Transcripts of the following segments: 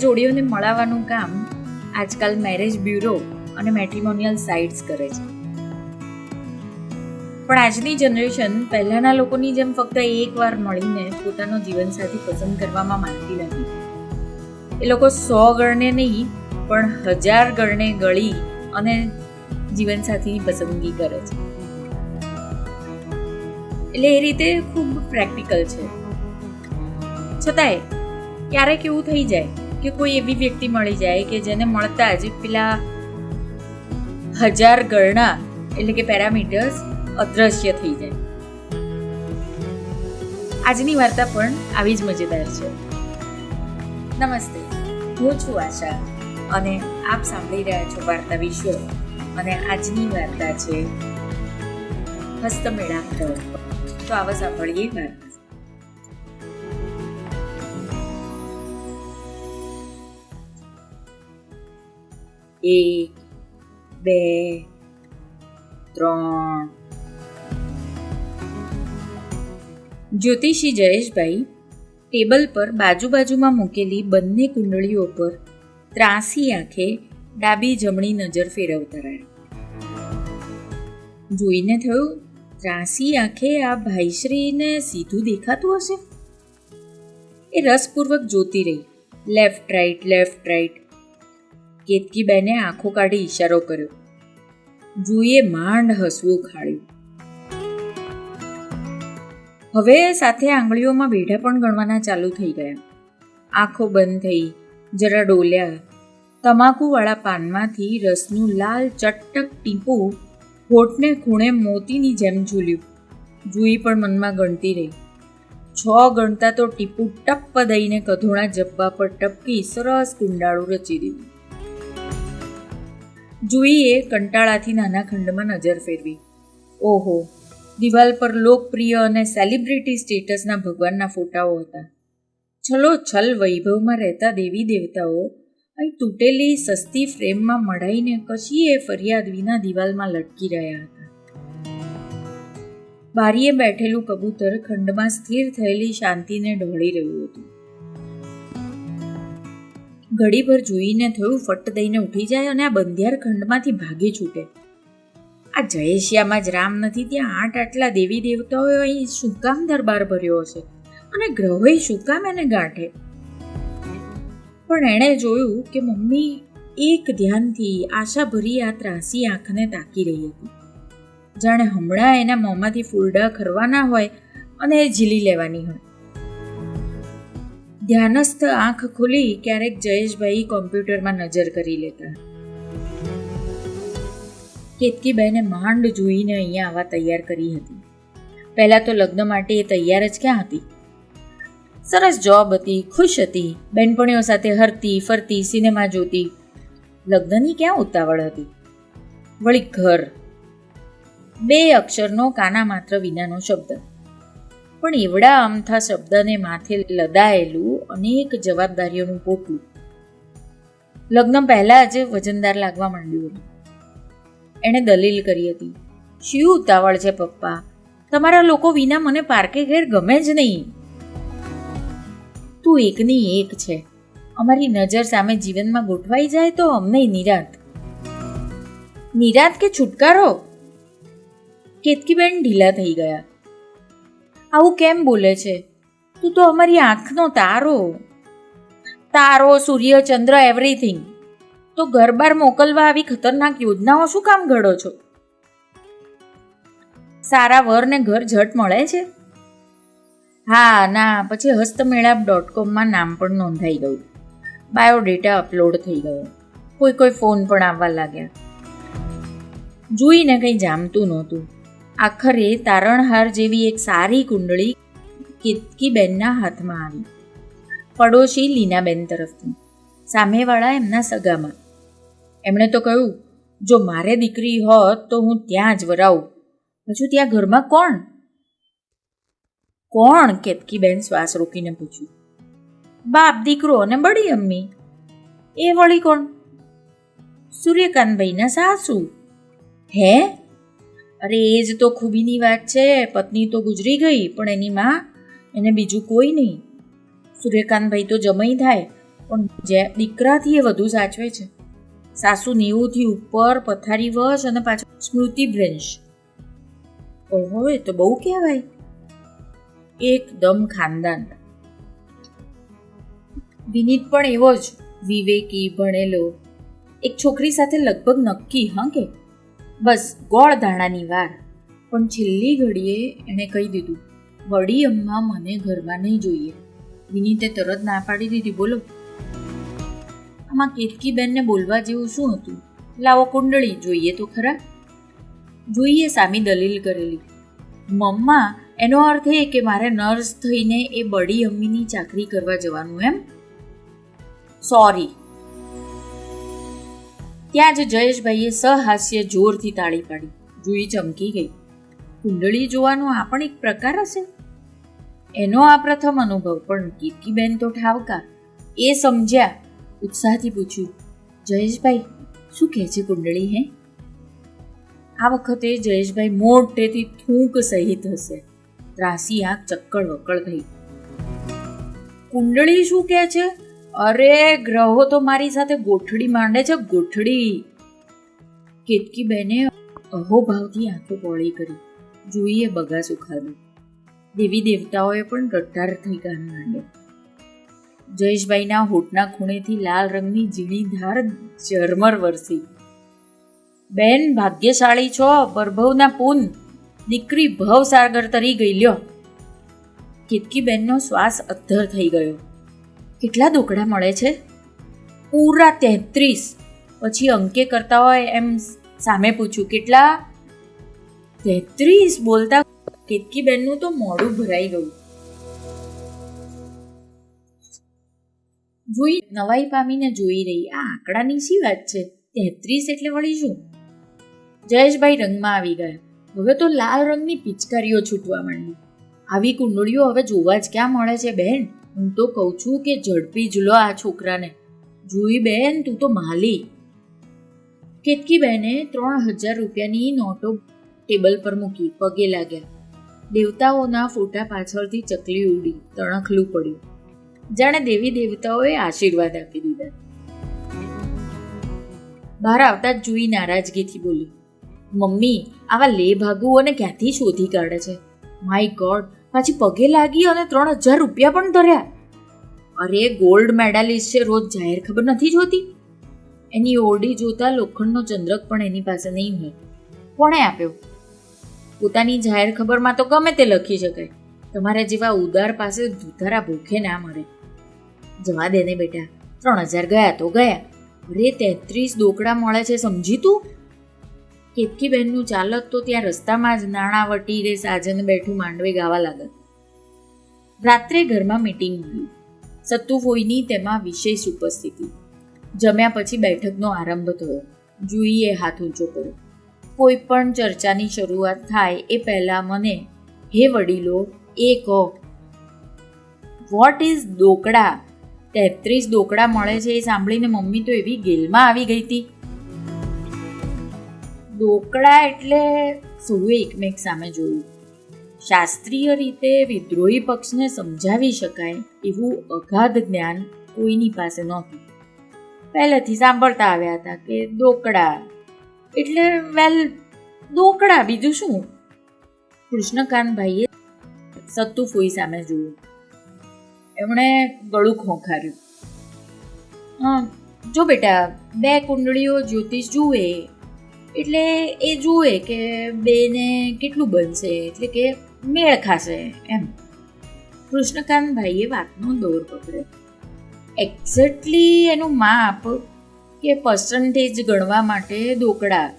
જોડીઓને મળાવવાનું કામ આજકાલ મેરેજ બ્યુરો અને મેટ્રિમોનિયલ સાઇટ્સ કરે છે. પણ આજની જનરેશન પહેલાના લોકોની જેમ ફક્ત એકવાર મળીને પોતાનો જીવનસાથી પસંદ કરવામાં માનતી નથી. એ લોકો સો ગણને નહીં, પણ હજાર ગણને ગળી અને જીવનસાથીની પસંદગી કરે છે. એટલે એ રીતે ખૂબ પ્રેક્ટિકલ છે. છતાંય ક્યારેક એવું થઈ જાય કે કોઈ એવી વ્યક્તિ મળી જાય કે જેને મળતા જ પેલા હજાર ગણના એટલે કે પેરામીટર્સ અદ્રશ્ય થઈ જાય. આજની વાર્તા પણ આવી જ મજેદાર છે. નમસ્તે, હું છું આશા અને આપ સાંભળી રહ્યા છો વાર્તા વિશ્વ અને આજની વાર્તા છે હસ્તમેળાપ તો આવા સાંભળીએ વાર્તા. એક બે ત્રણ જ્યોતિષી જયેશભાઈ ટેબલ પર બાજુ બાજુમાં મૂકેલી બંને કુંડળીઓ પર ત્રાસી આંખે ડાબી જમણી નજર ફેરવતા રહ્યા. જોઈને થયું, ત્રાસી આંખે આ ભાઈશ્રીને સીધું દેખાતું હશે? એ રસપૂર્વક જોતી રહી. લેફ્ટ રાઈટ લેફ્ટ રાઈટ કેતકીબેને આંખો કાઢી ઈશારો કર્યો. જુએ માંડ હસવું ખાડ્યું હવે સાથે આંગળીઓમાં બેઢા પણ ગણવાના ચાલુ થઈ ગયા. આંખો બંધ થઈ, જરા ડોલ્યા. તમાકુવાળા પાનમાંથી રસનું લાલ ચટક ટીપું હોઠને ખૂણે મોતીની જેમ ઝૂલ્યું. જુઈ પણ મનમાં ગણતી રહી. છ ગણતા તો ટીપું ટપ્પ દઈને કધોણા જબ્બા પર ટપકી સરસ કુંડાળું રચી દીધું. જુઈએ કંટાળાથી નાના ખંડમાં નજર ફેરવી. ઓહો, દિવાલ પર લોકપ્રિય અને સેલિબ્રિટી સ્ટેટસના ભગવાનના ફોટાઓ હતા. છલો છલ વૈભવમાં રહેતા દેવી દેવતાઓ અહીં તૂટેલી સસ્તી ફ્રેમમાં મઢાઈને કશીએ ફરિયાદ વિના દિવાલમાં લટકી રહ્યા હતા. બારીએ બેઠેલું કબૂતર ખંડમાં સ્થિર થયેલી શાંતિને ઢોળી રહ્યું હતું. ઘડીભર જોઈને થયું ફટ દઈને ઉઠી જાય અને આ બંધિયાર ખંડમાંથી ભાગી છૂટે. આ જયેશિયામાં જ રામ નથી, ત્યાં આઠ આટલા દેવી દેવતાઓએ અહીં શું કામ દરબાર ભર્યો હશે? અને ગ્રહોએ શું કામ એને ગાંઠે? પણ એણે જોયું કે મમ્મી એક ધ્યાનથી આશાભરી આ ત્રાસી આંખને તાકી રહી હતી. જાણે હમણાં એના મોંમાંથી ફૂલડા ખરવાના હોય અને એ ઝીલી લેવાની હોય. ધ્યાનસ્થ આંખ ખુલી ક્યારેક જયેશભાઈ કોમ્પ્યુટરમાં નજર કરી લેતા. કેતકીબેને માંડ જોઈને અહીંયા આવવા તૈયાર કરી હતી. પહેલાં તો લગ્ન માટે એ તૈયાર જ ક્યાં હતી? સરસ જોબ હતી, ખુશ હતી બેનપણીઓ સાથે હરતી, ફરતી, સિનેમા જોતી. લગ્નની ક્યાં ઉતાવળ હતી? વળી ઘર. બે અક્ષરનો કાના માત્ર વિનાનો શબ્દ. પણ એવડા અમથા શબ્દને માથે લદાયેલું અનેક જવાબદારીઓનું પોટલું. લગ્ન પહેલાં જ વજનદાર લાગવા માંડ્યું હતું. એણે દલીલ કરી હતી, શું ઉતાવળ છે પપ્પા? તમારા લોકો વિના મને પાર્કે ઘેર ગમે જ નહીં. તું એકની એક છે. અમારી નજર સામે જીવનમાં ગોઠવાઈ જાય તો અમને નિરાત. નિરાત કે છુટકારો? કેતકીબેન ઢીલા થઈ ગયા. આવું કેમ બોલે છે? તું તો અમારી આંખનો તારો. તારો, સૂર્ય, ચંદ્ર એવરીથિંગ તો ઘર બાર મોકલવા આવી ખતરનાક યોજનાઓ શું કામ ઘડો છો? સારા વરને ઘર ઝટ મળે છે? હા, ના, પછી હસ્તમેળાપ ડોટ કોમમાં નામ પણ નોંધાઈ ગયું. બાયોડેટા અપલોડ થઈ ગયો. કોઈ કોઈ ફોન પણ આવવા લાગ્યા. જોઈને કંઈ જામતું નહોતું. આખરે તારણહાર જેવી એક સારી કુંડળી કેતકીબેનના હાથમાં આવી. પડોશી લીનાબેન તરફથી. સામેવાળા એમના સગામાં. એમણે તો કહ્યું, જો મારે દીકરી હોત તો હું ત્યાં જ વરાવું. હજુ ત્યાં ઘરમાં કોણ? કોણ? કેતકીબેન શ્વાસ રોકીને પૂછ્યું. બાપ, દીકરો અને બડી અમ્મી. એ વળી કોણ? સૂર્યકાંતભાઈના સાસુ. હે? અરે, એ જ તો ખૂબીની વાત છે. પત્ની તો ગુજરી ગઈ, પણ એની માં એને બીજું કોઈ નહીં. સૂર્યકાંતભાઈ તો જમાઈ થાય, પણ જે દીકરાથી એ વધુ સાચવે છે. સાસુ નેવુંથી ઉપર, પથારી વશ અને પાછળ સ્મૃતિ ભ્રંશ ઓહો એ તો બહુ કહેવાય. એકદમ ખાનદાન. વિનીત પણ એવો જ. વિવેકી ભણેલો. એક છોકરી સાથે લગભગ નક્કી, હા કે? બસ ગોળ ધાણાની વાર. પણ છેલ્લી ઘડીએ એણે કહી દીધું વડી અમ્મા, મને ઘરમાં નહીં જોઈએ. વિનીતે તરત ના પાડી દીધી, બોલો. આમાં કેતકી બેનને બોલવા જેવું શું હતું? લાવો કુંડળી, જોઈએ તો ખરા. જોઈએ, સામી દલીલ કરેલી. મમ્મા, એનો અર્થ એ કે મારે નર્સ થઈને એ બડી અમ્મીની ચાકરી કરવા જવાનું, એમ? સોરી ત્યાં જ જયેશભાઈએ સહાસ્ય જોરથી તાળી પાડી. જુઈ ચમકી ગઈ. કુંડળી જોવાનો આ પણ એક પ્રકાર હશે? એનો આ પ્રથમ અનુભવ પણ કીર્તિબેન તો ઠાવકા એ સમજ્યા, ઉત્સાહથી પૂછ્યું, જયેશભાઈ, શું કહે છે કુંડળી, હે? આ વખતે જયેશભાઈ મોટેથી થૂંક સહિત હશે. ત્રાસી આંખ ચક્કળ વક્કળ થઈ. કુંડળી શું કહે છે? અરે, ગ્રહો તો મારી સાથે ગોઠડી માંડે છે, ગોઠડી. કેતકી બેને અહોભાવથી આંખો પોળી કરી. જોઈએ બગા સુખાડું દેવી દેવતાઓએ પણ રટ્ટાર થઈ કાન માંડ્યો જયેશભાઈના હોઠના ખૂણેથી લાલ રંગની ઝીણી ધાર ઝરમર વરસી. બેન, ભાગ્યશાળી છો પરભવના પૂન. દીકરી ભવ સાગર તરી ગઈ લ્યો. કેતકી બેનનો શ્વાસ અદ્ધર થઈ ગયો. કેટલા દુકડા મળે છે? પૂરા તેત્રીસ. પછી અંકે કરતા હોય એમ સામે પૂછ્યું, કેટલા? તેત્રીસ બોલતા કેતકી બેનનું તો મોડું ભરાઈ ગયું. જોઈ નવાઈ પામીને જોઈ રહી. આ આંકડાની શી વાત છે? તેત્રીસ એટલે વળી શું? જયેશભાઈ રંગમાં આવી ગયા. હવે તો લાલ રંગની પિચકારીઓ છૂટવા માંડી. આવી કુંડળીઓ હવે જોવા જ ક્યાં મળે છે બેન? હું તો કહું છું કે ઝડપી જ લો આ છોકરાને. જોઈ બેન, તું તો માલી. કેતકી બેને ત્રણ હજાર રૂપિયાની નોટો ટેબલ પર મૂકી પગે લાગ્યા. દેવતાઓના ફોટા પાછળથી ચકલી ઉડી, તણખલું પડ્યું. જાણે દેવી દેવતાઓએ આશીર્વાદ આપી દીધા. બહાર આવતા જ જુઈ નારાજગીથી બોલી, મમ્મી, આવા લે ભાગુઓને ક્યાંથી શોધી કાઢે છે? માય ગોડ પાછી પગે લાગી અને ત્રણ હજાર રૂપિયા પણ ધર્યા. અરે ગોલ્ડ મેડાલિસ્ટ છે, રોજ જાહેર ખબર નથી જોતી? એની ઓરડી જોતા લોખંડનો ચંદ્રક પણ એની પાસે નહીં હોય. કોણે આપ્યો? પોતાની જાહેર ખબરમાં તો ગમે તે લખી શકાય. તમારા જેવા ઉદાર પાસે ધૂધારા ભૂખે ના મળે જવા દે ને બેટા, ત્રણ હજાર ગયા તો ગયા. અરે, તેત્રીસ દોકડા મળે છે, સમજી તું? કેતકી બહેનનું ચાલક તો ત્યાં રસ્તામાં જ નાણાવટી રે સાજન બેઠું માંડવે ગાવા લાગત. રાત્રે ઘરમાં મીટિંગ મળી સત્તુ ફોઈની તેમાં વિશેષ ઉપસ્થિતિ. જમ્યા પછી બેઠકનો આરંભ થયો. જુઈએ હાથ ઊંચો કર્યો. કોઈ પણ ચર્ચાની શરૂઆત થાય એ પહેલાં મને, હે વડીલો, એ કહો વોટ ઇઝ દોકડા? તેત્રીસ દોકડા મળે છે એ સાંભળીને મમ્મી તો એવી ગેલમાં આવી ગઈ હતી દોકડા એટલે સૌએ એકમેક સામે જોયું. શાસ્ત્રીય રીતે વિદ્રોહી પક્ષને સમજાવી શકાય એવું અગાધ જ્ઞાન કોઈની પાસે નહોતું. પહેલેથી સાંભળતા આવ્યા હતા કે દોકડા એટલે વેલ દોકડા બીજું શું? કૃષ્ણકાંતભાઈએ સત્તુ ફોઈ સામે જોયું. એમણે ગળું ખોંખાર્યું. હા, જો બેટા, બે કુંડળીઓ જ્યોતિષ જુએ એટલે એ જુએ કે બેને કેટલું બનશે, એટલે કે મેળ ખાશે એમ. કૃષ્ણકાંતભાઈએ વાતનો દોર પકડ્યો. એક્ઝેક્ટલી એનું માપ કે પર્સન્ટેજ ગણવા માટે દોકડા.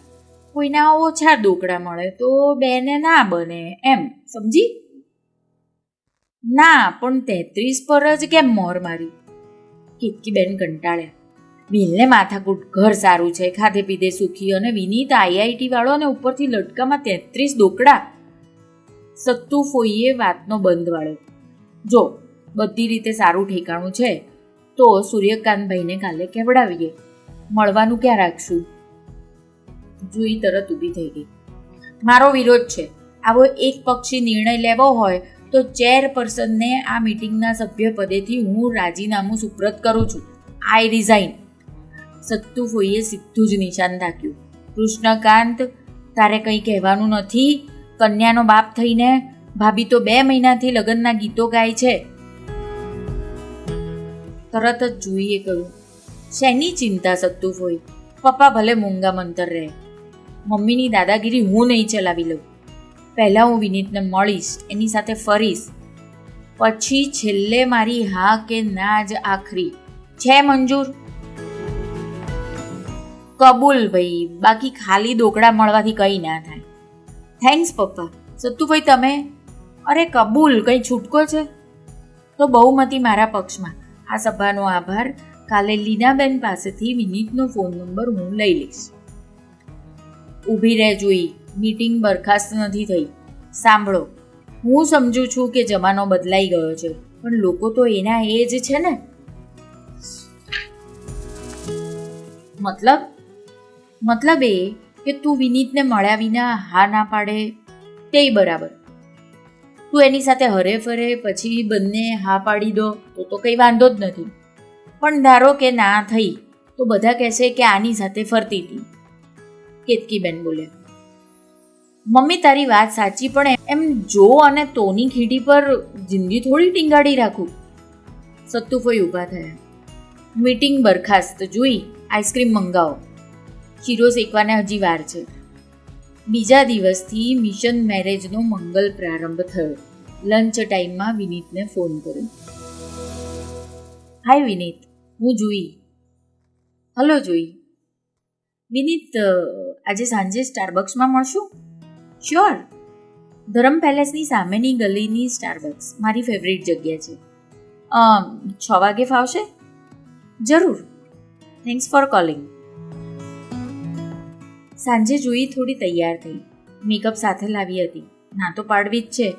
કોઈના ઓછા દોકડા મળે તો બેને ના બને એમ, સમજી? ના, પણ તેત્રીસ પર જ કેમ મોર મારી? કિટકી બેન કંટાળ્યા. બિલને માથાકૂટ, ઘર સારું છે, ખાધે પીધે સુખી અને વિનીત આઈઆઈટી વાળો અને ઉપરથી લટકામાં તેત્રીસ ડોકડા સત્તુ ફોઈએ વાતનો બંધ વાળ્યો જો, બધી રીતે સારું ઠેકાણું છે, તો સૂર્યકાંતભાઈને કાલે કેવડાવીએ? મળવાનું ક્યાં રાખશું? જુઈ તરત ઊભી થઈ ગઈ. મારો વિરોધ છે. આવો એક પક્ષી નિર્ણય લેવો હોય, તો ચેરપર્સનને આ મિટિંગના સભ્ય પદેથી હું રાજીનામું સુપ્રત કરું છું. આઈ રિઝાઇન. સત્તુ ફોઈએ સીધું જ નિશાન તાક્યું કૃષ્ણકાંત, તારે કંઈ કહેવાનું નથી? કન્યાનો બાપ થઈને ભાભી તો બે મહિનાથી લગ્નના ગીતો ગાય છે. તરત જ જુઈએ કહ્યું, શેની ચિંતા સત્તુ ફોઈ? પપ્પા ભલે મૂંગા મંતર રહે. મમ્મીની દાદાગીરી હું નહીં ચલાવી લઉં. પહેલાં હું વિનીતને મળીશ, એની સાથે ફરીશ. પછી છેલ્લે મારી હા કે ના જ આખરી. છે મંજૂર? કબૂલ ભાઈ. બાકી ખાલી દોકડા મળવાથી કંઈ ના થાય. થેન્ક્સ પપ્પા. સત્તુભાઈ, તમે? અરે, કબૂલ. કંઈ છૂટકો છે? તો બહુમતી મારા પક્ષમાં. આ સભાનો આભાર. કાલે લીનાબેન પાસેથી વિનીતનો ફોન નંબર હું લઈ લઈશ. ઊભી રહે જોઈ. મીટિંગ બરખાસ્ત નથી થઈ. સાંભળો. હું સમજુ છું કે જમાનો બદલાઈ ગયો છે, પણ લોકો તો એના એ જ છે ને. મતલબ? મતલબ એ કે તું વિનીતને મળ્યા વિના હા ના પાડે તે બરાબર. તું એની સાથે હરે ફરે પછી બંને હા પાડી દો તો તો કંઈ વાંધો જ નથી. પણ ધારો કે ના થઈ તો બધા કહેશે કે આની સાથે ફરતી હતી. કેતકીબેન બોલે, મમ્મી, તારી વાત સાચી, પણ એમ જો અને તોની ખીડી પર જિંદગી થોડી ટીંગાડી રાખું. સત્તુફોઈ ઊભા થયા. મીટિંગ બરખાસ્ત, જોઈ, આઈસ્ક્રીમ મંગાવો. ચીરો શેકવાને હજી વાર છે. બીજા દિવસથી મિશન મેરેજનો મંગલ પ્રારંભ થયો. લંચ ટાઈમમાં વિનીતને ફોન કર્યો. હાય વિનીત, હું જુઈ. હલો જુઈ. વિનીત આજે સાંજે સ્ટારબક્સમાં મળશું? શ્યોર. ધરમ પેલેસની સામેની ગલીની સ્ટારબક્સ, મારી ફેવરિટ જગ્યા છે. છ વાગે ફાવશે? જરૂર. Thanks for calling. સાંજે જોઈ થોડી તૈયાર થઈ. મેકઅપ સાથે લાવી હતી. ના તો પાડવી જ છે.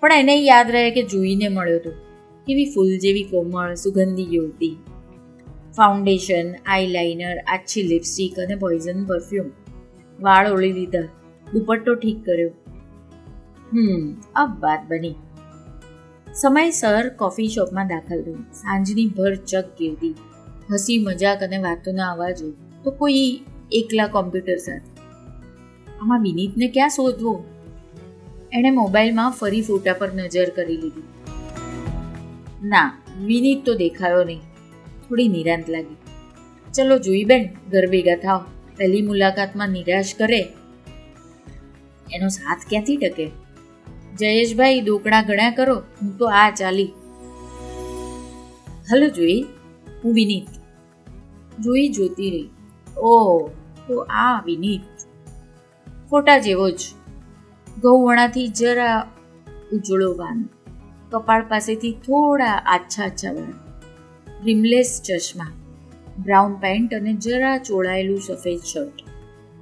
પણ એને યાદ રહે કે જોઈને મળ્યો હતો કેવી ફૂલ જેવી કોમળ, સુગંધી યુવતી. ફાઉન્ડેશન, આઈલાઇનર, આછી લિપસ્ટિક અને પોઈઝન પરફ્યુમ. વાળ ઓળી લીધા. દુપટ્ટો ઠીક કર્યો. હમ અબ વાત બની. સમયસર કોફી શોપમાં દાખલ થઈ. સાંજની ભર ચક ગીરદી. હસી મજાક અને વાતોના અવાજો. તો કોઈ એકલા કોમ્પ્યુટર સાથે. આમાં વિનીતને ક્યાં શોધવો? એણે મોબાઈલમાં ફરી ફોટા પર નજર કરી લીધી. ના, વિનીત તો દેખાયો નહીં. થોડી નિરાંત લાગી. ચલો જોઈ બેન, ઘર ભેગા થાવ પહેલી મુલાકાતમાં નિરાશ કરે. એનો સાથ ક્યાંથી ટકે? જયેશભાઈ, દોકડા ગણ્યા કરો. હું તો આ ચાલી. હલો, જોઈ. હું વિનીત. જોઈ જોતી રહી. ઓ તો આ વિનીત. ફોટા જેવો જ. ઘઉંવણાથી જરા ઉજળો વાન. કપાળ પાસેથી થોડા આછા આછા વાન. રિમલેસ ચશ્મા. બ્રાઉન પેન્ટ અને જરા ચોળાયેલું સફેદ શર્ટ.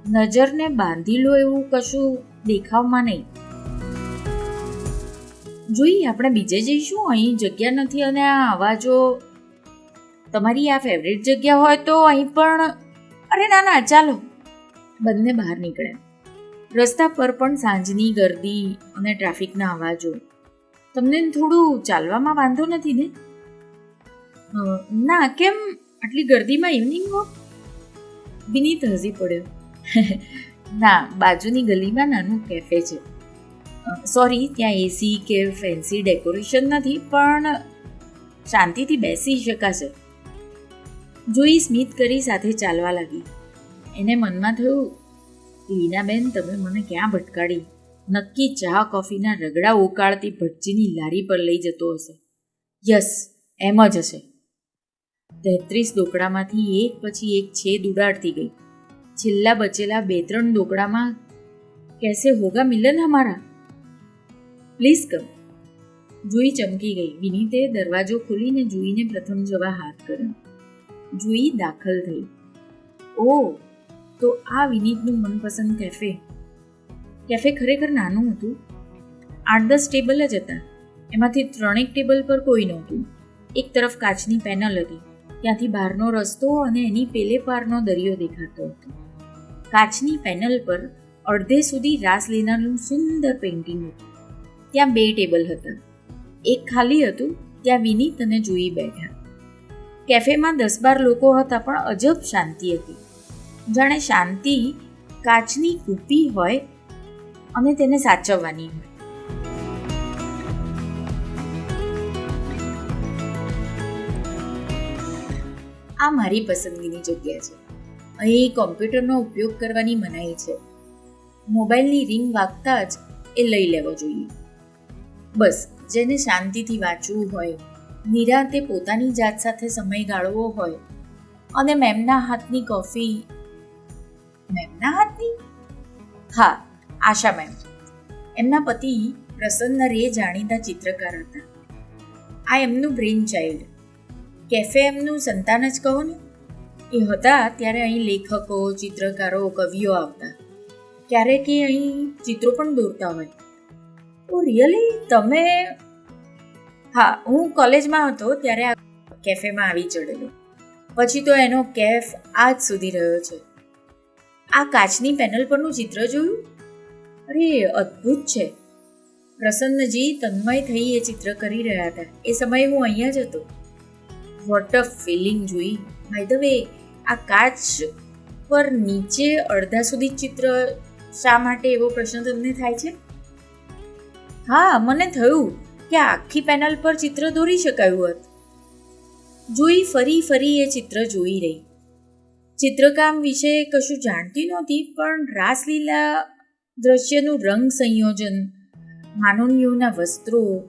નજરને બાંધી લો એવું કશું દેખાવમાં નહીં. જોઈ આપણે બીજે જઈશું? અહીં જગ્યા નથી અને આ અવાજો. તમારી આ ફેવરેટ જગ્યા હોય તો અહીં પણ અરે ના ના, ચાલો. બંને બહાર નીકળ્યા રસ્તા પર પણ સાંજની ગર્દી અને ટ્રાફિકના અવાજો. તમને થોડું ચાલવામાં વાંધો નથી ને? ના, કેમ આટલી ગર્દીમાં ઇવનિંગ વોક વિનીત હસી પડ્યો. ના, બાજુની ગલીમાં નાનું કેફે છે. સોરી ત્યાં એસી કે ફેન્સી ડેકોરેશન નથી, પણ શાંતિથી બેસી શકાશે. જોઈ સ્મિત કરી સાથે ચાલવા લાગી. એને મનમાં થયું, લીનાબેન, તમે મને ક્યાં ભટકાડી? નક્કી ચા, કોફીના રગડા ઉકાળતી ભટજીની લારી પર લઈ જતો હશે. યસ, એમ જ હશે. તેત્રીસ દોકડામાંથી એક પછી એક છેદ ઉડાડતી ગઈ. છેલ્લા બચેલા બે ત્રણ દોકડામાં, કેસે હોગા મિલન હમારા? Please come. જુઈ ચમકી ગઈ. વિનીતે દરવાજો ખોલીને જુઈને પ્રથમ જવા હાથ કર્યો. જુઈ દાખલ થઈ. ઓ, તો આ વિનીતનું મનપસંદ કેફે કેફે ખરેખર નાનું હતું. આઠ દસ ટેબલ જ હતા. એમાંથી ત્રણેક ટેબલ પર કોઈ નહોતું. એક તરફ કાચની પેનલ હતી. ત્યાંથી બહારનો રસ્તો અને એની પેલે પારનો દરિયો દેખાતો હતો. કાચની પેનલ પર અડધે સુધી રાસલીલાનું સુંદર પેઇન્ટિંગ હતું. ત્યાં બે ટેબલ હતા. એક ખાલી હતું. ત્યાં વિનીત અને જુઈ બેઠા. કેફેમાં દસ બાર લોકો હતા, પણ અજબ શાંતિ હતી. જાણે શાંતિ કાચની કૂપી હોય અને તેને સાચવવાની હોય. આ મારી પસંદગીની જગ્યા છે. અહીં કોમ્પ્યુટરનો ઉપયોગ કરવાની મનાઈ છે. મોબાઈલની રિંગ વાગતા જ એ લઈ લેવો જોઈએ. બસ, જેને શાંતિથી વાંચવું હોય નિરાંતે પોતાની જાત સાથે સમય ગાળવો હોય. અને મેમના હાથની કોફી. મેમના હાથની? હા, આશા મેમ. એમના પતિ પ્રસન્ન રે જાણીતા ચિત્રકાર હતા. આ એમનું બ્રેઇન ચાઇલ્ડ. કેફે એમનું સંતાન જ કહો ને. એ હતા ત્યારે અહીં લેખકો, ચિત્રકારો, કવિઓ આવતા. ક્યારેક એ અહીં ચિત્રો પણ દોરતા હોય. ઓ રિયલી તમે હા, હું કોલેજમાં હતો ત્યારે આ કેફેમાં આવી ચડેલો. પછી તો એનો કેફ આજ સુધી રહ્યો છે. આ કાચની પેનલ પરનું ચિત્ર જોયું? અરે, અદ્ભુત છે. પ્રસન્નજી તન્મય થઈ એ ચિત્ર કરી રહ્યા હતા. એ સમયે હું અહીંયા જ હતો. વોટ અ ફિલિંગ જોઈ. બાય ધ વે આ કાચ પર નીચે અડધા સુધી ચિત્ર શા માટે એવો પ્રશ્ન તમને થાય છે? હા, મને થયું. કે આખી પેનલ પર ચિત્ર દોરી શકાયું હોત. જોઈ ફરી ફરી એ ચિત્ર જોઈ રહી. ચિત્રકામ વિશે કશું જાણતી નહોતી, પણ રાસલીલા દ્રશ્યનું રંગ સંયોજન માનવીઓના વસ્ત્રો,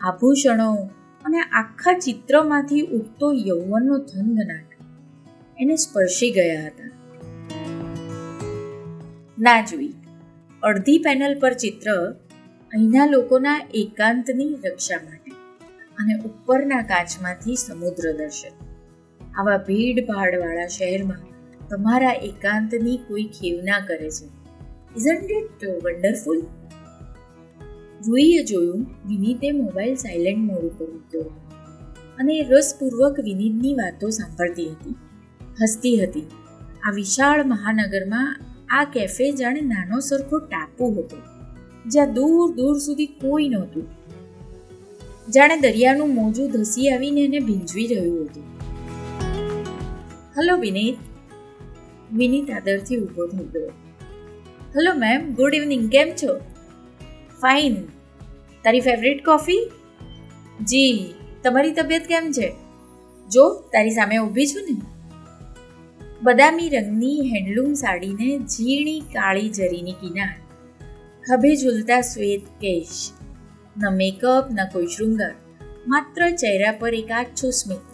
આભૂષણો અને આખા ચિત્રમાંથી ઉઠતો યૌવનનો ધંધનાટ એને સ્પર્શી ગયા હતા. ના જોઈ. અડધી પેનલ પર ચિત્ર અહીંના લોકોના એકાંતની રક્ષા માટે અને ઉપરના કાચમાંથી સમુદ્ર દર્શન. આવા ભીડભાડવાળા શહેરમાં તમારા એકાંતની કોઈ ખેવના કરે છે. ઇઝન્ટ ઇટ વન્ડરફુલ રૂઈએ જોયું, વિનીતે મોબાઈલ સાયલેન્ટ મોડ ઉપર મૂક્યો અને રસપૂર્વક વિનીતની વાતો સાંભળતી હતી. હસતી હતી. આ વિશાળ મહાનગરમાં આ કેફે જાણે નાનો સરખો ટાપુ હતો. જ્યાં દૂર દૂર સુધી કોઈ નહોતું. જાણે દરિયાનું મોજું ધસી આવીને એને ભીંજવી રહ્યું હતું. હલો, વિનીત. વિનીત આદરથી ઊભો થઈ ગયો. Hello, ma'am, good evening. કેમ છો? ફાઇન. તારી ફેવરેટ કોફી? જી. તમારી તબિયત કેમ છે? જો, તારી સામે ઊભી છું ને. બદામી રંગની હેન્ડલૂમ સાડીને ઝીણી કાળી જરીની કિનાર ખભે ઝૂલતા શ્વેત કેશ. ન મેકઅપ ન કોઈ શૃંગાર. માત્ર ચહેરા પર એક આછો સ્મિત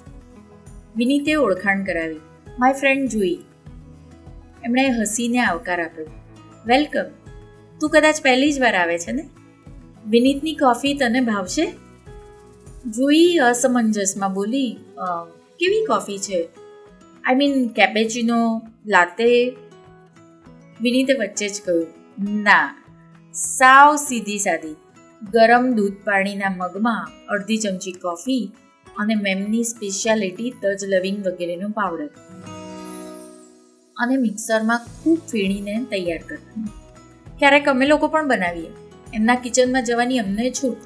વિનીતે ઓળખાણ કરાવી. માય ફ્રેન્ડ જુઈ એમણે હસીને આવકાર આપ્યો. વેલકમ તું કદાચ પહેલી જ વાર આવે છે ને? વિનીતની કોફી તને ભાવશે? જુઈ અસમંજસમાં બોલી કેવી કોફી છે? આઈ મીન કેપેચિનો લાતે વિનીતે વચ્ચે જ કહ્યું, ના. સાવ સીધી સાદી. ગરમ દૂધ પાણીના મગમાં અડધી ચમચી કોફી અને મેમની સ્પેશિયાલિટી તજ લવિંગ વગેરેનો પાવડર. અને મિક્સરમાં ખૂબ ફીણીને તૈયાર કરવાનું. ક્યારેક અમે લોકો પણ બનાવીએ. એમના કિચનમાં જવાની અમને છૂટ.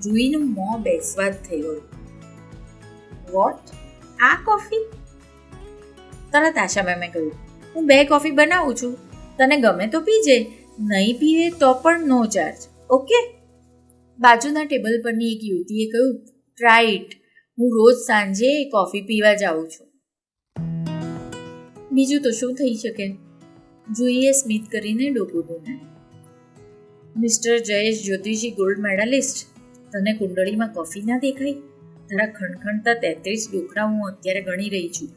જુઈનું મોં બેસવા જ થઈ ગયું. વોટ આ કોફી? તરત આશા મેમે કહ્યું, હું બે કોફી બનાવું છું. તને ગમે તો પીજે. નહીં પીવે તો પણ નો ચાર્જ. ઓકે? બાજુના ટેબલ પરની એક યુવતીએ કહ્યું ટ્રાઈટ હું રોજ સાંજે કોફી પીવા જાઉં છું. બીજું તો શું થઈ શકે? જુઈએ સ્મિત કરીને ડોકું દોનાયું મિસ્ટર જયેશ જ્યોતિષી ગોલ્ડ મેડાલિસ્ટ, તને કુંડળીમાં કોફી ના દેખાય? તારા ખણખણતા તેત્રીસ ડોકરા હું અત્યારે ગણી રહી છું.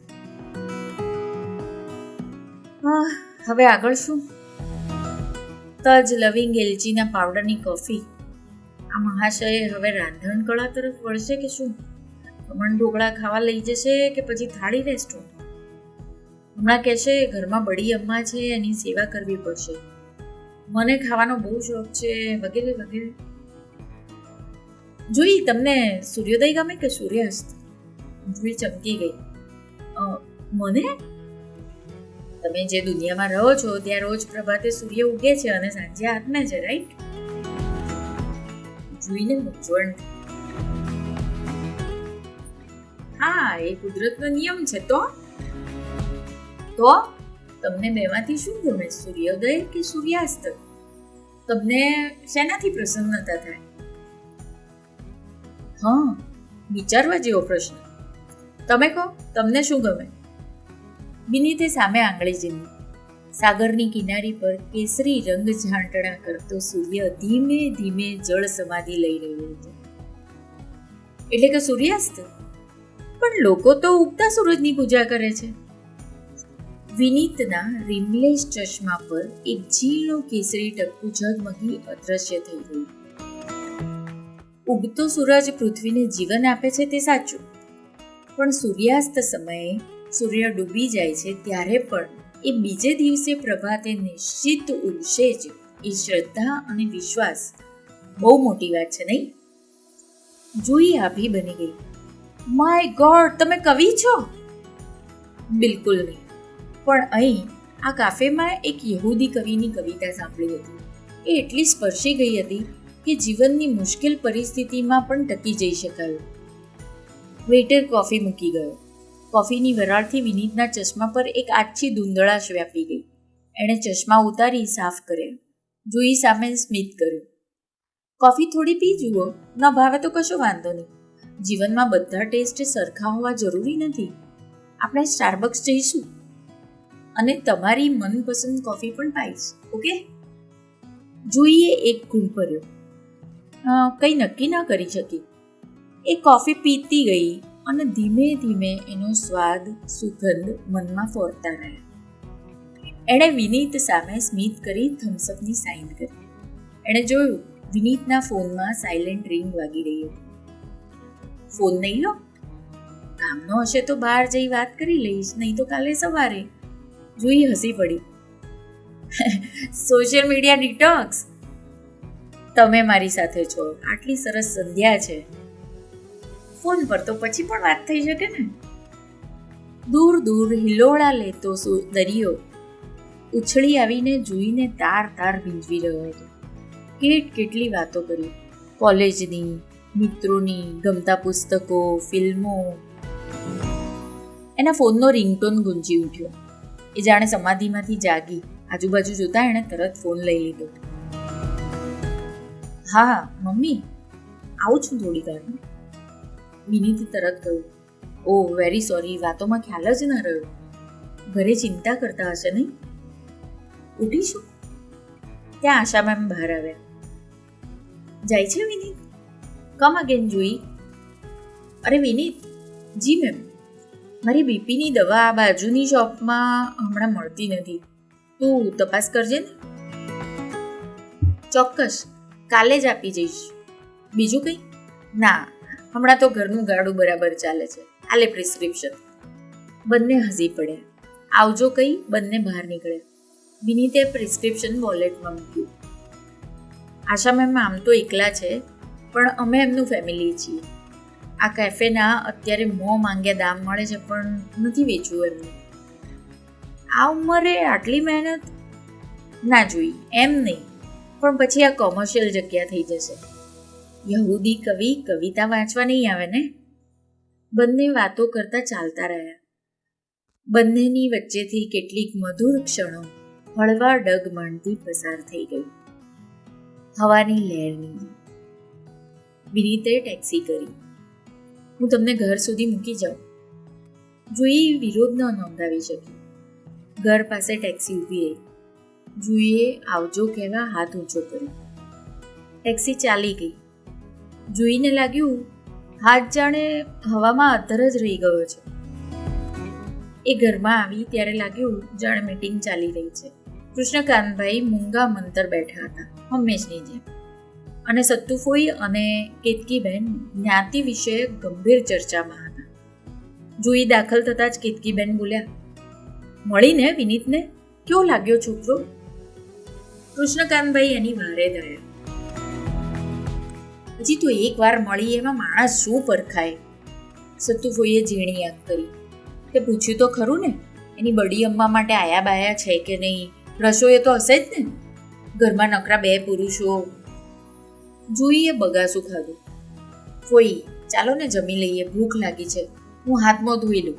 હવે આગળ શું? તજ લવિંગ એલચીના પાવડરની કોફી. આ મહાશય હવે રાંધણ કળા તરફ વળશે કે શું? ખમણ ઢોકળા ખાવા લઈ જશે કે પછી થાળી રેસ્ટોરન્ટ હમણાં કહેશે, ઘરમાં બડી અમ્મા છે, એની સેવા કરવી પડશે. મને ખાવાનો બહુ શોખ છે, વગેરે વગેરે. જોઈ, તમને સૂર્યોદય ગમે કે સૂર્યાસ્ત? જોઈ ચમકી ગઈ. મને? તમે જે દુનિયામાં રહો છો, ત્યાં રોજ પ્રભાતે સૂર્ય ઉગે છે અને સાંજે આત્મે છે રાઈટ જોઈને મૂંઝવણ હા, એ કુદરતનો નિયમ છે, તો? તો તમને બેમાંથી શું ગમે, સૂર્યોદય કે સૂર્યાસ્ત? તમને શેનાથી પ્રસન્નતા થાય? હા, વિચારવા જેવો પ્રશ્ન. તમે કહો, તમને શું ગમે? વિનીતે સામે આંગળી જીમી સાગરની કિનારી પર કેસરી રંગ ઝાંટણા કરતો સૂર્ય ધીમે ધીમે જળ સમાધિ લઈ રહ્યો હતો. એટલે કે સૂર્યાસ્ત? પણ લોકો તો ઉગતા સૂરજની પૂજા કરે છે. વિનીતના રિમલેશ ચશ્મા પર એક ઝીણો કેસરી ટપકું ઝગમગી અદ્રશ્ય થઈ ગયું. ઉગતો સૂરજ પૃથ્વીને જીવન આપે છે તે સાચું. પણ સૂર્યાસ્ત સમયે સૂર્ય ડૂબી જાય છે ત્યારે પણ એ બીજે દિવસે પ્રભાતે નિશ્ચિત ઉગશે જ એ શ્રદ્ધા અને વિશ્વાસ બહુ મોટી વાત છે નહીં? જોઈ આભી બની ગઈ. માય ગોડ તમે કવિ છો? બિલકુલ નહીં. પણ અહીં આ કાફેમાં એક યહૂદી કવિની કવિતા સાંભળી હતી. એ એટલી સ્પર્શી ગઈ હતી કે જીવનની મુશ્કેલ પરિસ્થિતિમાં પણ ટકી જઈ શકાયું. વેઇટર કોફી મૂકી ગયો. કોફીની વરાળથી વિનીતના ચશ્મા પર એક આછી ધૂંધળાશ વ્યાપી ગઈ. એણે ચશ્મા ઉતારી સાફ કર્યા. જોઈ સામે સ્મિત કર્યું. કોફી થોડી પી જુઓ. ન ભાવે તો કશો વાંધો નહીં. જીવનમાં બધા ટેસ્ટ સરખા હોવા જરૂરી નથી. આપણે સ્ટારબક્સ જઈશું. અને તમારી મનપસંદ કોફી પણ પાઈશ, ઓકે? જોઈએ એક ગુણ ભર્યો કંઈ નક્કી ન કરી શકી. એ કોફી પીતી ગઈ. અને ધીમે ધીમે એનો સ્વાદ, સુગંધ મનમાં ફોરતા રહ્યા. એણે વિનીત સામે સ્મિત કરી થમ્સઅપની સાઇન કરી. એણે જોયું, વિનીતના ફોનમાં સાયલેન્ટ રિંગ વાગી રહી હતી. ફોન નહીં લો. કામનો હશે તો બહાર જઈ વાત કરી લઈશ, નહીં તો કાલે સવારે. જોઈ હસી પડી. Social media detox. તમે મારી સાથે છો. આટલી સરસ સંધ્યા છે. ફોન પર તો પછી પણ વાત થઈ શકે ને? દૂર દૂર હિલોળા લેતો દરિયો ઉછળી આવીને જોઈને તાર તાર ભીંજવી રહ્યો હતો. કેટ કેટલી વાતો કરી. કોલેજની, મિત્રોની, ગમતા પુસ્તકો, ફિલ્મો. એના ફોનનો રિંગટોન ગુંજી ઉઠ્યો. એ જાણે સમાધિમાંથી જાગી. આજુબાજુ જોતા એણે તરત ફોન લઈ લીધો. હા મમ્મી, આવું છું થોડી વારમાં. વિનીતે તરત કહ્યું ઓ વેરી સોરી વાતોમાં ખ્યાલ જ ન રહ્યો. ઘરે ચિંતા કરતા હશે નહીં? ઉઠીશું. ત્યાં આશા મેમ બહાર આવ્યા. જાય છે વિનીત? કમ અગેન જોઈ. અરે વિનીત, જી મેમ. મારી બીપીની દવા આ બાજુની શોપમાં હમણાં મળતી નથી. તું તપાસ કરજે ને. ચોક્કસ, કાલે જ આપી જઈશ. બીજું કંઈ? ના હમણાં તો ઘરનું ગાડું બરાબર ચાલે છે. આલે પ્રિસ્ક્રિપ્શન બંને હસી પડ્યા. આવજો કઈ, બંને બહાર નીકળ્યા. વિનીતે પ્રિસ્ક્રિપ્શન વોલેટમાં મૂક્યું. આશા મેમ આમ તો એકલા છે, પણ અમે એમનું ફેમિલી છીએ. આ કેફેના અત્યારે મો માંગ્યા દામ મળે છે, પણ નથી વેચવું એમને. આ ઉંમરે આટલી મહેનત ના જોઈ, એમ નહીં. પણ પછી આ કોમર્શિયલ જગ્યા થઈ જશે. યહૂદી કવિ કવિતા વાંચવા નહીં આવે ને? બંને વાતો કરતા ચાલતા રહ્યા. બંનેની વચ્ચેથી કેટલીક મધુર ક્ષણો હળવા ડગ માણતી પસાર થઈ ગઈ. હવાની લહેરની વિનીતે ટેક્સી કરી. હું તમને ઘર સુધી મૂકી જાઉં. જુઈ વિરોધ ન નોંધાવી શકી. ઘર પાસે ટેક્સી ઊભી રહી. જુઈએ આવજો કહેવા હાથ ઊંચો કર્યો. ટેક્સી ચાલી ગઈ. જોઈને લાગ્યું, હાથ જાણે હવામાં અધર જ રહી ગયો છે. એ ઘરમાં આવી ત્યારે લાગ્યું, જાણે મીટિંગ ચાલી રહી છે. કૃષ્ણકાંતભાઈ મૂંગા મંતર બેઠા હતા, હંમેશની જેમ. અને સત્તુફોઈ અને કેતકીબેન જ્ઞાતિ વિશે ગંભીર ચર્ચામાં હતા. જુઈ દાખલ થતાં જ કેતકીબેન બોલ્યા, મળીને વિનીતને? કેવો લાગ્યો છોકરો? કૃષ્ણકાંતભાઈ એની વારે ગયા હજી તો એક વાર મળી એમાં માણસ શું પરખાય? સત્તુફોઈએ ઝીણી આંખ કરી. તે પૂછ્યું તો ખરું ને, એની બડી અમ્મા માટે આયા બાયા છે કે નહીં? રસોઈ તો હશે જ ને? ઘરમાં નકરા બે પુરુષો. જોઈએ બગાસું ખાધું. ફોઈ, ચાલો ને જમી લઈએ, ભૂખ લાગી છે. હું હાથમાં ધોઈ લઉં.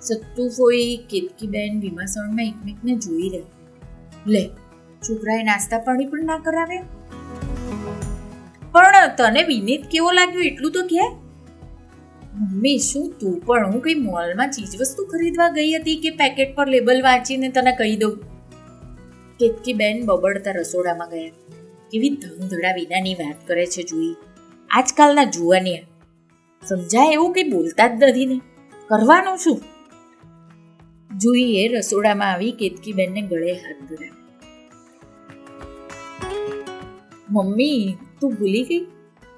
સત્તુ ફોઈ કેતકીબેન વિમાસણમાં એકમેકને જોઈ રહે. લે, છોકરાએ નાસ્તા પાણી પણ ના કરાવે તને વિનીત કેવો લાગ્યો? એટલું તો કહે. મમ્મી, શું તું પણ? હું કઈ મોલમાં ચીજવસ્તુ ખરીદવા ગઈ હતી કે પેકેટ પર લેબલ વાંચીને તને કહી દઉં? કેતકી બેન બબડતા રસોડામાં ગયા. કેવી ધમધડા વિનાની વાત કરે છે જોઈ. આજકાલના જુવાનિયા. સમજાય એવું કંઈ બોલતા જ નથી ને? કરવાનું શું? જુઈએ રસોડામાં આવી કેતકી બેનને ગળે હાથ ધર્યા મમ્મી, તું ભૂલી ગઈ?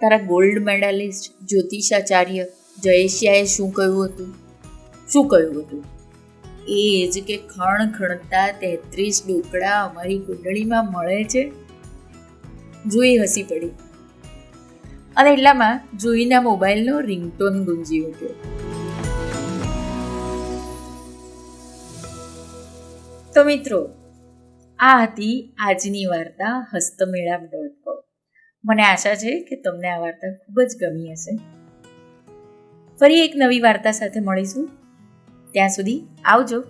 તારા ગોલ્ડ મેડાલિસ્ટ જ્યોતિષાચાર્ય જયેશિયાએ શું કહ્યું હતું? શું કહ્યું હતું? એ જ કે ખણ ખણતા તેત્રીસ ડોકડા અમારી કુંડળીમાં મળે છે. જોઈ હસી પડી. અને એટલામાં જોઈના મોબાઈલનો રિંગટોન ગુંજી ઉઠ્યો. તો મિત્રો, આ હતી આજની વાર્તા હસ્તમેળાપ ડોટ કોમ મને આશા છે કે તમને આ વાર્તા ખૂબ જ ગમી હશે. ફરી એક નવી વાર્તા સાથે મળીશું. ત્યાં સુધી આવજો.